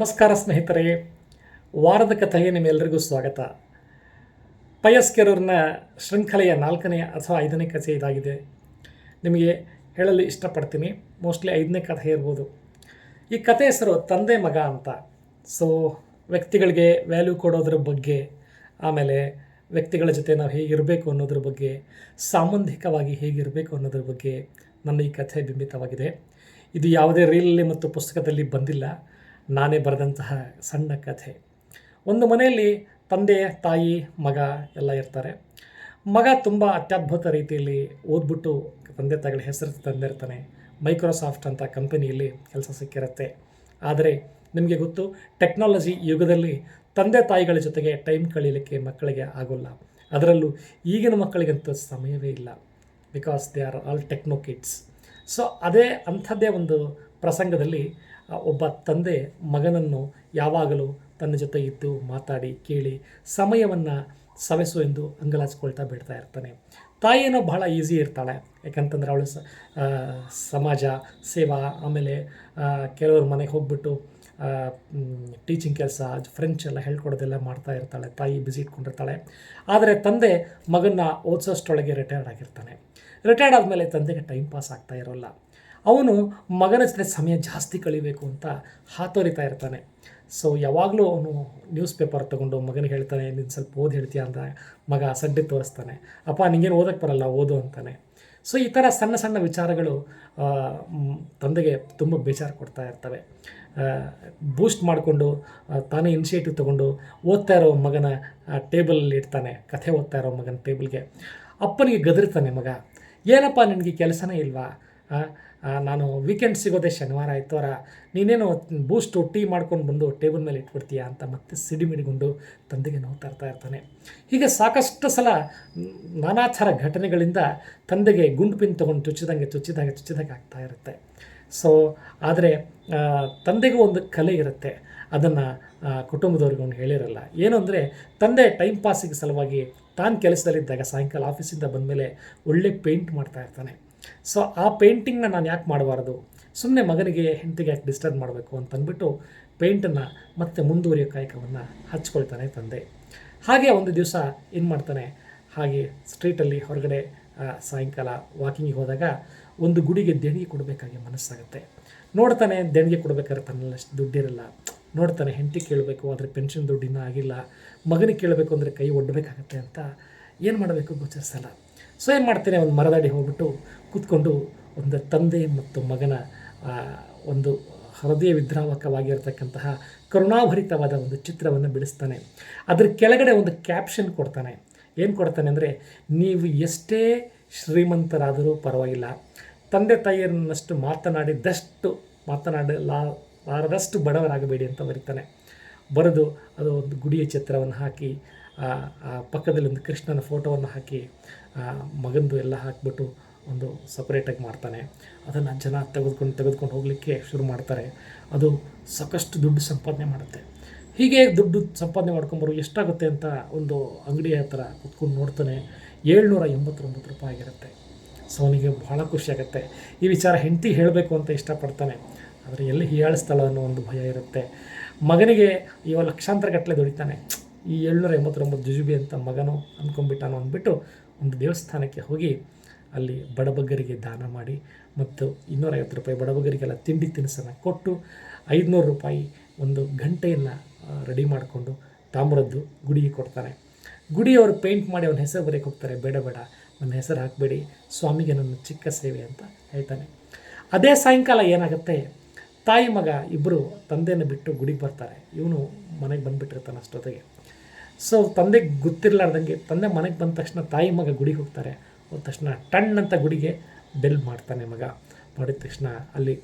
ನಮಸ್ಕಾರ ಸ್ನೇಹಿತರೆ, ವಾರದ ಕಥೆಗೆ ನಿಮ್ಮೆಲ್ಲರಿಗೂ ಸ್ವಾಗತ. ಪಯಸ್ ಕೆರೂರ್ನ ಶೃಂಖಲೆಯ ನಾಲ್ಕನೆಯ ಅಥವಾ ಐದನೇ ಕಥೆ ಇದಾಗಿದೆ. ನಿಮಗೆ ಹೇಳಲು ಇಷ್ಟಪಡ್ತೀನಿ. ಮೋಸ್ಟ್ಲಿ ಐದನೇ ಕಥೆ ಇರ್ಬೋದು. ಈ ಕಥೆ ಹೆಸರು ತಂದೆ ಮಗ ಅಂತ. ಸೊ ವ್ಯಕ್ತಿಗಳಿಗೆ ವ್ಯಾಲ್ಯೂ ಕೊಡೋದ್ರ ಬಗ್ಗೆ, ಆಮೇಲೆ ವ್ಯಕ್ತಿಗಳ ಜೊತೆ ನಾವು ಹೇಗಿರಬೇಕು ಅನ್ನೋದ್ರ ಬಗ್ಗೆ ಸಾಂಬಂಧಿಕವಾಗಿ ಹೇಗಿರಬೇಕು ಅನ್ನೋದ್ರ ಬಗ್ಗೆ ನನ್ನ ಈ ಕಥೆ ಬಿಂಬಿತವಾಗಿದೆ. ಇದು ಯಾವುದೇ ರೀಲಲ್ಲಿ ಮತ್ತು ಪುಸ್ತಕದಲ್ಲಿ ಬಂದಿಲ್ಲ. ನಾನೇ ಬರೆದಂತಹ ಸಣ್ಣ ಕಥೆ. ಒಂದು ಮನೆಯಲ್ಲಿ ತಂದೆ, ತಾಯಿ, ಮಗ ಎಲ್ಲ ಇರ್ತಾರೆ. ಮಗ ತುಂಬ ಅತ್ಯದ್ಭುತ ರೀತಿಯಲ್ಲಿ ಓದ್ಬಿಟ್ಟು ತಂದೆ ತಾಯಿಗಳ ಹೆಸರು ತಂದಿರ್ತಾನೆ. ಮೈಕ್ರೋಸಾಫ್ಟ್ ಅಂತ ಕಂಪನಿಯಲ್ಲಿ ಕೆಲಸ ಸಿಕ್ಕಿರುತ್ತೆ. ಆದರೆ ನಿಮಗೆ ಗೊತ್ತು, ಟೆಕ್ನಾಲಜಿ ಯುಗದಲ್ಲಿ ತಂದೆ ತಾಯಿಗಳ ಜೊತೆಗೆ ಟೈಮ್ ಕಳೀಲಿಕ್ಕೆ ಮಕ್ಕಳಿಗೆ ಆಗೋಲ್ಲ. ಅದರಲ್ಲೂ ಈಗಿನ ಮಕ್ಕಳಿಗಂತೂ ಸಮಯವೇ ಇಲ್ಲ. Because they are all techno kids so ಅದೇ ಅಂಥದ್ದೇ ಒಂದು ಪ್ರಸಂಗದಲ್ಲಿ ಒಬ್ಬ ತಂದೆ ಮಗನನ್ನು ಯಾವಾಗಲೂ ತನ್ನ ಜೊತೆ ಇದ್ದು ಮಾತಾಡಿ ಕೇಳಿ ಸಮಯವನ್ನು ಸವೆಸು ಎಂದು ಅಂಗಲಾಚಿಕೊಳ್ತಾ ಬಿಡ್ತಾ ಇರ್ತಾನೆ. ತಾಯಿಯೇನೋ ಬಹಳ ಈಸಿ ಇರ್ತಾಳೆ. ಯಾಕಂತಂದ್ರೆ ಅವಳು ಸಮಾಜ, ಸೇವಾ, ಆಮೇಲೆ ಕೆಲವರು ಮನೆಗೆ ಹೋಗ್ಬಿಟ್ಟು ಟೀಚಿಂಗ್ ಕೆಲಸ ಫ್ರೆಂಚ್ ಎಲ್ಲ ಹೇಳ್ಕೊಡೋದೆಲ್ಲ ಮಾಡ್ತಾ ಇರ್ತಾಳೆ. ತಾಯಿ ಬಿಸಿ ಇಟ್ಕೊಂಡಿರ್ತಾಳೆ. ಆದರೆ ತಂದೆ ಮಗನ್ನ ಓದಿಸೋಷ್ಟೊಳಗೆ ರಿಟೈರ್ಡ್ ಆಗಿರ್ತಾನೆ. ರಿಟೈರ್ಡ್ ಆದಮೇಲೆ ತಂದೆಗೆ ಟೈಮ್ ಪಾಸ್ ಆಗ್ತಾ ಇರೋಲ್ಲ. ಅವನು ಮಗನ ಜೊತೆ ಸಮಯ ಜಾಸ್ತಿ ಕಳಿಬೇಕು ಅಂತ ಹಾತೊರಿತಾ ಇರ್ತಾನೆ. ಸೊ ಯಾವಾಗಲೂ ಅವನು ನ್ಯೂಸ್ ಪೇಪರ್ ತೊಗೊಂಡು ಮಗನಿಗೆ ಹೇಳ್ತಾನೆ, ನೀನು ಸ್ವಲ್ಪ ಓದಿ ಹೇಳ್ತೀಯ? ಅಂತ ಮಗ ಸಡ್ಡೆ ತೋರಿಸ್ತಾನೆ. ಅಪ್ಪ, ನಿಂಗೇನು ಓದಕ್ಕೆ ಬರಲ್ಲ, ಓದು ಅಂತಾನೆ. ಸೊ ಈ ಥರ ಸಣ್ಣ ಸಣ್ಣ ವಿಚಾರಗಳು ತಂದೆಗೆ ತುಂಬ ಬೇಜಾರು ಕೊಡ್ತಾ ಇರ್ತವೆ. ಬೂಸ್ಟ್ ಮಾಡಿಕೊಂಡು ತಾನೇ ಇನಿಷಿಯೇಟಿವ್ ತೊಗೊಂಡು ಓದ್ತಾ ಇರೋ ಮಗನ ಟೇಬಲಲ್ಲಿ ಇಡ್ತಾನೆ. ಕಥೆ ಓದ್ತಾ ಇರೋ ಮಗನ ಟೇಬಲ್ಗೆ ಅಪ್ಪನಿಗೆ ಗದರ್ತಾನೆ ಮಗ. ಏನಪ್ಪ, ನಿನಗೆ ಕೆಲಸನೇ ಇಲ್ವಾ? ನಾನು ವೀಕೆಂಡ್ ಸಿಗೋದೇ ಶನಿವಾರ, ಆಯ್ತವರ. ನೀನೇನು ಬೂಸ್ಟು ಟೀ ಮಾಡ್ಕೊಂಡು ಬಂದು ಟೇಬಲ್ ಮೇಲೆ ಇಟ್ಬಿಡ್ತೀಯಾ ಅಂತ ಮತ್ತೆ ಸಿಡಿಮಿಡಿಗೊಂಡು ತಂದೆಗೆ ನೋವು ತರ್ತಾ ಇರ್ತಾನೆ. ಹೀಗೆ ಸಾಕಷ್ಟು ಸಲ ನಾನಾ ಥರ ಘಟನೆಗಳಿಂದ ತಂದೆಗೆ ಗುಂಡು ಪಿನ್ ತೊಗೊಂಡು ಚುಚ್ಚಿದಂಗೆ ಚುಚ್ಚಿದಾಗೆ ಚುಚ್ಚಿದಂಗೆ ಆಗ್ತಾ ಇರುತ್ತೆ. ಸೊ ಆದರೆ ತಂದೆಗೂ ಒಂದು ಕಲೆ ಇರುತ್ತೆ. ಅದನ್ನು ಕುಟುಂಬದವ್ರಿಗೆ ಅವ್ನು ಹೇಳಿರಲ್ಲ. ಏನು ಅಂದರೆ, ತಂದೆ ಟೈಮ್ ಪಾಸಿಗೆ ಸಲುವಾಗಿ ತಾನು ಕೆಲಸದಲ್ಲಿದ್ದಾಗ ಸಾಯಂಕಾಲ ಆಫೀಸಿಂದ ಬಂದಮೇಲೆ ಒಳ್ಳೆ ಪೇಂಟ್ ಮಾಡ್ತಾ ಇರ್ತಾನೆ. ಸೊ ಆ ಪೇಂಟಿಂಗ್ನ ನಾನು ಯಾಕೆ ಮಾಡಬಾರ್ದು? ಸುಮ್ಮನೆ ಮಗನಿಗೆ ಹೆಂಡತಿಗೆ ಯಾಕೆ ಡಿಸ್ಟರ್ಬ್ ಮಾಡಬೇಕು ಅಂತಂದ್ಬಿಟ್ಟು ಪೇಂಟನ್ನು ಮತ್ತೆ ಮುಂದುವರಿಯೋ ಕಾಯಕವನ್ನು ಹಚ್ಕೊಳ್ತಾನೆ ತಂದೆ. ಹಾಗೆ ಒಂದು ದಿವಸ ಏನು ಮಾಡ್ತಾನೆ? ಹಾಗೆ ಸ್ಟ್ರೀಟಲ್ಲಿ ಹೊರಗಡೆ ಸಾಯಂಕಾಲ ವಾಕಿಂಗಿಗೆ ಹೋದಾಗ ಒಂದು ಗುಡಿಗೆ ದೇಣಿಗೆ ಕೊಡಬೇಕಾಗಿ ಮನಸ್ಸಾಗುತ್ತೆ. ನೋಡ್ತಾನೆ ದೇಣಿಗೆ ಕೊಡಬೇಕಾದ್ರೆ ತನ್ನಲ್ಲಷ್ಟು ದುಡ್ಡಿರಲ್ಲ. ನೋಡ್ತಾನೆ ಹೆಂಡತಿ ಕೇಳಬೇಕು, ಆದರೆ ಪೆನ್ಷನ್ ದುಡ್ಡಿನ ಆಗಿಲ್ಲ. ಮಗನಿಗೆ ಕೇಳಬೇಕು ಅಂದರೆ ಕೈ ಒಡ್ಡಬೇಕಾಗತ್ತೆ ಅಂತ ಏನು ಮಾಡಬೇಕು ಗೋಚರಿಸಲ್ಲ. ಸೊ ಏನು ಮಾಡ್ತೇನೆ? ಒಂದು ಮರದಡಿ ಹೋಗ್ಬಿಟ್ಟು ಕೂತ್ಕೊಂಡು ಒಂದು ತಂದೆ ಮತ್ತು ಮಗನ ಒಂದು ಹೃದಯ ವಿದ್ರಾವಕವಾಗಿರ್ತಕ್ಕಂತಹ ಕರುಣಾಭರಿತವಾದ ಒಂದು ಚಿತ್ರವನ್ನು ಬಿಡಿಸ್ತಾನೆ. ಅದ್ರ ಕೆಳಗಡೆ ಒಂದು ಕ್ಯಾಪ್ಷನ್ ಕೊಡ್ತಾನೆ. ಏನು ಕೊಡ್ತಾನೆ ಅಂದರೆ, ನೀವು ಎಷ್ಟೇ ಶ್ರೀಮಂತರಾದರೂ ಪರವಾಗಿಲ್ಲ. ತಂದೆ ತಾಯಿಯರನ್ನಷ್ಟು ಮಾತನಾಡಿದಷ್ಟು, ಮಾತನಾಡಲಾರದಷ್ಟು ಬಡವರಾಗಬೇಡಿ ಅಂತ ಬರೀತಾನೆ. ಬರೆದು ಅದು ಒಂದು ಗುಡಿಯ ಚಿತ್ರವನ್ನು ಹಾಕಿ ಆ ಪಕ್ಕದಲ್ಲಿ ಒಂದು ಕೃಷ್ಣನ ಫೋಟೋವನ್ನು ಹಾಕಿ ಮಗಂದು ಎಲ್ಲ ಹಾಕಿಬಿಟ್ಟು ಒಂದು ಸಪ್ರೇಟಾಗಿ ಮಾಡ್ತಾನೆ. ಅದನ್ನು ಜನ ತೆಗೆದುಕೊಂಡು ತೆಗೆದುಕೊಂಡು ಹೋಗಲಿಕ್ಕೆ ಶುರು ಮಾಡ್ತಾರೆ. ಅದು ಸಾಕಷ್ಟು ದುಡ್ಡು ಸಂಪಾದನೆ ಮಾಡುತ್ತೆ. ಹೀಗೆ ದುಡ್ಡು ಸಂಪಾದನೆ ಮಾಡ್ಕೊಂಬರು ಎಷ್ಟಾಗುತ್ತೆ ಅಂತ ಒಂದು ಅಂಗಡಿ ಹತ್ರ ಕುತ್ಕೊಂಡು ನೋಡ್ತಾನೆ, ಏಳ್ನೂರ ಎಂಬತ್ತೊಂಬತ್ತು ರೂಪಾಯಿ ಆಗಿರುತ್ತೆ. ಸೊ ಅವನಿಗೆ ಭಾಳ ಖುಷಿಯಾಗುತ್ತೆ ಈ ವಿಚಾರ ಹೆಂಡತಿ ಹೇಳಬೇಕು ಅಂತ ಇಷ್ಟಪಡ್ತಾನೆ. ಆದರೆ ಎಲ್ಲಿ ಹೀಯಾಳಿಸ್ತಾಳೋ ಅನ್ನೋ ಒಂದು ಭಯ ಇರುತ್ತೆ. ಮಗನಿಗೆ ಇವ ಲಕ್ಷಾಂತರ ಗಟ್ಟಲೆ ದುಡಿತಾನೆ. ಈ ಏಳ್ನೂರ ಎಂಬತ್ತೊಂಬತ್ತು ಜುಜುಬಿ ಅಂತ ಮಗನು ಅಂದ್ಕೊಂಡ್ಬಿಟ್ಟಾನೋ ಅಂದ್ಬಿಟ್ಟು ಒಂದು ದೇವಸ್ಥಾನಕ್ಕೆ ಹೋಗಿ ಅಲ್ಲಿ ಬಡಬಗ್ಗರಿಗೆ ದಾನ ಮಾಡಿ ಮತ್ತು ಇನ್ನೂರೈವತ್ತು ರೂಪಾಯಿ ಬಡಬಗ್ಗರಿಗೆಲ್ಲ ತಿಂಡಿ ತಿನಿಸನ್ನು ಕೊಟ್ಟು ಐದುನೂರು ರೂಪಾಯಿ ಒಂದು ಗಂಟೆಯನ್ನು ರೆಡಿ ಮಾಡಿಕೊಂಡು ತಾಮ್ರದ್ದು ಗುಡಿಗೆ ಕೊಡ್ತಾನೆ. ಗುಡಿಯವರು ಪೇಂಟ್ ಮಾಡಿ ಅವನ ಹೆಸರು ಬರೆಯಕ್ಕೆ ಹೋಗ್ತಾರೆ, ಬೇಡ ಬೇಡ, ನನ್ನ ಹೆಸರು ಹಾಕಬೇಡಿ, ಸ್ವಾಮಿಗೆ ನನ್ನ ಚಿಕ್ಕ ಸೇವೆ ಅಂತ ಹೇಳ್ತಾನೆ. ಅದೇ ಸಾಯಂಕಾಲ ಏನಾಗುತ್ತೆ, ತಾಯಿ ಮಗ ಇಬ್ಬರು ತಂದೆಯನ್ನು ಬಿಟ್ಟು ಗುಡಿಗೆ ಬರ್ತಾರೆ. ಇವನು ಮನೆಗೆ ಬಂದುಬಿಟ್ಟಿರ್ತಾನೆ ಅಷ್ಟೊತ್ತಿಗೆ. ಸೊ ತಂದೆಗೆ ಗೊತ್ತಿರಲಾರ್ದಂಗೆ, ತಂದೆ ಮನೆಗೆ ಬಂದ ತಕ್ಷಣ ತಾಯಿ ಮಗ ಗುಡಿಗೆ ಹೋಗ್ತಾರೆ. ಹೋದ ತಕ್ಷಣ ಟಣ್ ಅಂತ ಗುಡಿಗೆ ಬೆಲ್ ಮಾಡ್ತಾನೆ ಮಗ. ಮಾಡಿದ ತಕ್ಷಣ ಅಲ್ಲಿ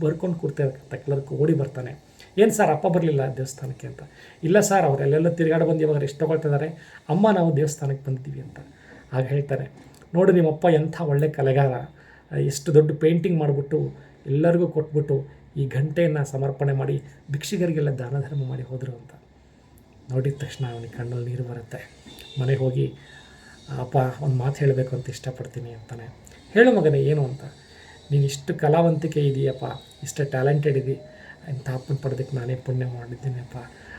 ಬರ್ಕೊಂಡು ಕೂರ್ತಿರ್ತಕ್ಕಂಥ ಕ್ಲರ್ಕ್ ಓಡಿ ಬರ್ತಾನೆ. ಏನು ಸರ್, ಅಪ್ಪ ಬರಲಿಲ್ಲ ದೇವಸ್ಥಾನಕ್ಕೆ? ಅಂತ. ಇಲ್ಲ ಸರ್ ಅವರೆಲ್ಲೆಲ್ಲ ತಿರುಗಾಡಿ ಬಂದು ಇವಾಗ ಎಷ್ಟು ತೊಗೊಳ್ತಿದ್ದಾರೆ ಅಮ್ಮ, ನಾವು ದೇವಸ್ಥಾನಕ್ಕೆ ಬಂದಿದ್ದೀವಿ ಅಂತ. ಆಗ ಹೇಳ್ತಾರೆ. ನೋಡಿ ನಿಮ್ಮಪ್ಪ ಎಂಥ ಒಳ್ಳೆ ಕಲೆಗಾರ. ಎಷ್ಟು ದೊಡ್ಡ ಪೇಂಟಿಂಗ್ ಮಾಡಿಬಿಟ್ಟು ಎಲ್ಲರಿಗೂ ಕೊಟ್ಬಿಟ್ಟು ಈ ಘಂಟೆಯನ್ನು ಸಮರ್ಪಣೆ ಮಾಡಿ, ಭಿಕ್ಷಿಗರಿಗೆಲ್ಲ ದಾನ ಧರ್ಮ ಮಾಡಿ ಹೋದರು ಅಂತ. ನೋಡಿದ ತಕ್ಷಣ ಅವನಿಗೆ ಕಣ್ಣಲ್ಲಿ ನೀರು ಬರುತ್ತೆ. ಮನೆಗೆ ಹೋಗಿ, ಅಪ್ಪ, ಒಂದು ಮಾತು ಹೇಳಬೇಕು ಅಂತ ಇಷ್ಟಪಡ್ತೀನಿ ಅಂತಾನೆ. ಹೇಳು ಮಗನೇ, ಏನು ಅಂತ? ನೀನು ಇಷ್ಟು ಕಲಾವಂತಿಕೆ ಇದೆಯಪ್ಪ, ಇಷ್ಟು ಟ್ಯಾಲೆಂಟೆಡ್ ಇದೆ. ಇಂಥ ಅಪ್ಪನ ಪಡೆದಕ್ಕೆ ನಾನೇ ಪುಣ್ಯ ಮಾಡಿದ್ದೀನಪ್ಪ.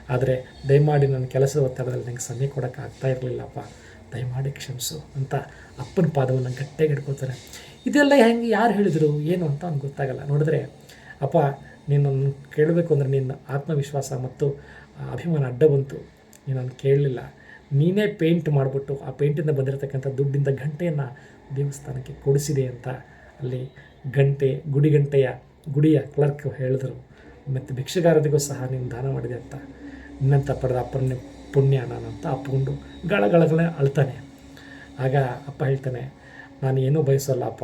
ಆದರೆ ದಯಮಾಡಿ ನನ್ನ ಕೆಲಸದ ಒತ್ತಡದಲ್ಲಿ ನನಗೆ ಸಮಯ ಕೊಡೋಕೆ ಆಗ್ತಾ ಇರಲಿಲ್ಲಪ್ಪ. ದಯಮಾಡಿ ಕ್ಷಮಿಸು ಅಂತ ಅಪ್ಪನ ಪಾದವನ್ನು ಗಟ್ಟಿಯಾಗಿ ಇಟ್ಕೋತಾರೆ ಇದೆಲ್ಲ ಹೆಂಗೆ, ಯಾರು ಹೇಳಿದರು, ಏನು ಅಂತ ಅವ್ನು ಗೊತ್ತಾಗಲ್ಲ. ನೋಡಿದ್ರೆ, ಅಪ್ಪ ನೀನು ಕೇಳಬೇಕು ಅಂದರೆ ನಿನ್ನ ಆತ್ಮವಿಶ್ವಾಸ ಮತ್ತು ಅಭಿಮಾನ ಅಡ್ಡ ಬಂತು. ನೀನನ್ನು ಕೇಳಲಿಲ್ಲ. ನೀನೇ ಪೇಂಟ್ ಮಾಡಿಬಿಟ್ಟು ಆ ಪೇಂಟಿಂದ ಬಂದಿರತಕ್ಕಂಥ ದುಡ್ಡಿಂದ ಗಂಟೆಯನ್ನು ದೇವಸ್ಥಾನಕ್ಕೆ ಕೊಡಿಸಿದೆ ಅಂತ ಅಲ್ಲಿ ಗಂಟೆ ಗುಡಿ ಗಂಟೆಯ ಗುಡಿಯ ಕ್ಲರ್ಕ್ ಹೇಳಿದರು. ಮತ್ತು ಭಿಕ್ಷಗಾರರಿಗೂ ಸಹ ನೀನು ದಾನ ಮಾಡಿದೆ ಅಂತ. ನಿನ್ನಂತ ಪಡೆದ ಅಪ್ಪನ ಪುಣ್ಯ ನಾನು ಅಂತ ಅಪ್ಕೊಂಡು ಗಳಗಳಗಳ ಅಳ್ತಾನೆ. ಆಗ ಅಪ್ಪ ಹೇಳ್ತಾನೆ, ನಾನು ಏನೂ ಬಯಸೋಲ್ಲ ಅಪ್ಪ.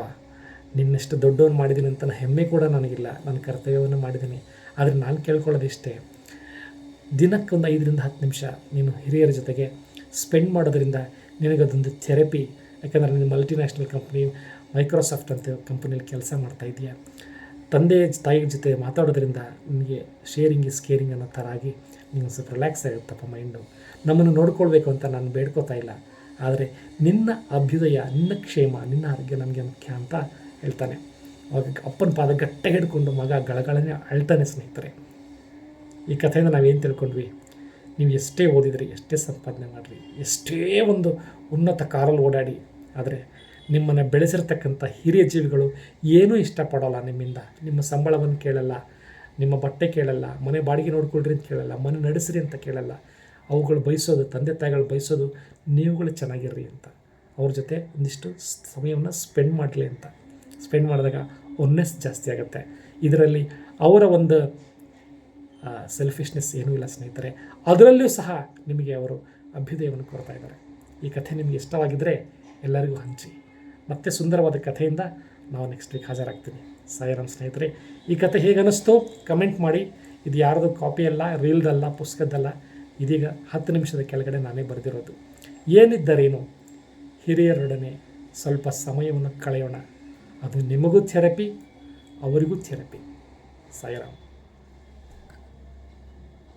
ನಿನ್ನಷ್ಟು ದೊಡ್ಡವನು ಮಾಡಿದ್ದೀನಿ ಅಂತ ಹೆಮ್ಮೆ ಕೂಡ ನನಗಿಲ್ಲ. ನನ್ನ ಕರ್ತವ್ಯವನ್ನು ಮಾಡಿದ್ದೀನಿ ಆದರೆ ನಾನು ಕೇಳ್ಕೊಳ್ಳೋದಿಷ್ಟೇ ದಿನಕ್ಕೊಂದು ಐದರಿಂದ ಹತ್ತು ನಿಮಿಷ ನೀನು ಹಿರಿಯರ ಜೊತೆಗೆ ಸ್ಪೆಂಡ್ ಮಾಡೋದ್ರಿಂದ ನಿನಗದೊಂದು ಥೆರಪಿ ಯಾಕಂದರೆ ನೀನು ಮಲ್ಟಿನ್ಯಾಷನಲ್ ಕಂಪ್ನಿ ಮೈಕ್ರೋಸಾಫ್ಟ್ ಅಂತ ಕಂಪ್ನಿಯಲ್ಲಿ ಕೆಲಸ ಮಾಡ್ತಾ ಇದೆಯಾ ತಂದೆ, ತಾಯಿ ಜೊತೆ ಮಾತಾಡೋದ್ರಿಂದ ನಿಮಗೆ ಶೇರಿಂಗ್ ಇಸ್ ಕೇರಿಂಗ್ ಅನ್ನೋ ಥರ ಆಗಿ ಒಂದು ಸ್ವಲ್ಪ ರಿಲ್ಯಾಕ್ಸ್ ಆಗುತ್ತಪ್ಪ ಮೈಂಡು ನಮ್ಮನ್ನು ನೋಡ್ಕೊಳ್ಬೇಕು ಅಂತ ನಾನು ಬೇಡ್ಕೋತಾ ಇಲ್ಲ. ಆದರೆ ನಿನ್ನ ಅಭ್ಯುದಯ, ನಿನ್ನ ಕ್ಷೇಮ, ನಿನ್ನ ಆರೋಗ್ಯ ನನಗೆ ಮುಖ್ಯ ಅಂತ ಹೇಳ್ತಾನೆ. ಅವಾಗ ಅಪ್ಪನ ಪಾದ ಗಟ್ಟಿಗೆ ಹಿಡ್ಕೊಂಡು ಮಗ ಗಳಗಳನ್ನೇ ಅಳ್ತಾನೆ ಸ್ನೇಹಿತರೆ. ಈ ಕಥೆಯಿಂದ ನಾವೇನು ತಿಳ್ಕೊಂಡ್ವಿ? ನೀವು ಎಷ್ಟೇ ಓದಿದ್ರಿ, ಎಷ್ಟೇ ಸಂಪಾದನೆ ಮಾಡಿರಿ, ಎಷ್ಟೇ ಒಂದು ಉನ್ನತ ಕಾರಲ್ಲಿ ಓಡಾಡಿ, ಆದರೆ ನಿಮ್ಮನ್ನು ಬೆಳೆಸಿರ್ತಕ್ಕಂಥ ಹಿರಿಯ ಜೀವಿಗಳು ಏನೂ ಇಷ್ಟಪಡೋಲ್ಲ ನಿಮ್ಮಿಂದ. ನಿಮ್ಮ ಸಂಬಳವನ್ನು ಕೇಳಲ್ಲ, ನಿಮ್ಮ ಬಟ್ಟೆ ಕೇಳಲ್ಲ, ಮನೆ ಬಾಡಿಗೆ ನೋಡ್ಕೊಳ್ರಿ ಅಂತ ಕೇಳಲ್ಲ, ಮನೆ ನಡೆಸಿರಿ ಅಂತ ಕೇಳಲ್ಲ. ಅವುಗಳು ಬಯಸೋದು, ತಂದೆ ತಾಯಿಗಳು ಬಯಸೋದು, ನೀವುಗಳು ಚೆನ್ನಾಗಿರ್ರಿ ಅಂತ. ಅವ್ರ ಜೊತೆ ಒಂದಿಷ್ಟು ಸಮಯವನ್ನು ಸ್ಪೆಂಡ್ ಮಾಡಲಿ ಅಂತ. ಸ್ಪೆಂಡ್ ಮಾಡಿದಾಗ ಒನ್ನೆಸ್ ಜಾಸ್ತಿ ಆಗುತ್ತೆ. ಇದರಲ್ಲಿ ಅವರ ಒಂದು ಸೆಲ್ಫಿಶ್ನೆಸ್ ಏನೂ ಇಲ್ಲ ಸ್ನೇಹಿತರೆ. ಅದರಲ್ಲೂ ಸಹ ನಿಮಗೆ ಅವರು ಅಭ್ಯುದಯವನ್ನು ಕೊಡ್ತಾ ಇದ್ದಾರೆ. ಈ ಕಥೆ ನಿಮಗೆ ಇಷ್ಟವಾಗಿದ್ದರೆ ಎಲ್ಲರಿಗೂ ಹಂಚಿ. ಮತ್ತೆ ಸುಂದರವಾದ ಕಥೆಯಿಂದ ನಾವು ನೆಕ್ಸ್ಟ್ ವೀಕ್ ಹಾಜರಾಗ್ತೀನಿ. ಸಾಯಿರಾಮ್ ಸ್ನೇಹಿತರೆ, ಈ ಕಥೆ ಹೇಗೆ ಅನ್ನಿಸ್ತು? ಕಮೆಂಟ್ ಮಾಡಿ. ಇದು ಯಾರದು ಕಾಪಿ ಅಲ್ಲ ರೀಲ್ದಲ್ಲ ಪುಸ್ತಕದ್ದಲ್ಲ? ಇದೀಗ ಹತ್ತು ನಿಮಿಷದ ಕೆಳಗಡೆ ನಾನೇ ಬರೆದಿರೋದು. ಏನಿದ್ದರೇನು? ಹಿರಿಯರೊಡನೆ ಸ್ವಲ್ಪ ಸಮಯವನ್ನು ಕಳೆಯೋಣ. ಅದು ನಿಮಗೂ ಥೆರಪಿ ಅವರಿಗೂ ಥೆರಪಿ. ಸಾಯಿರಾಮ್.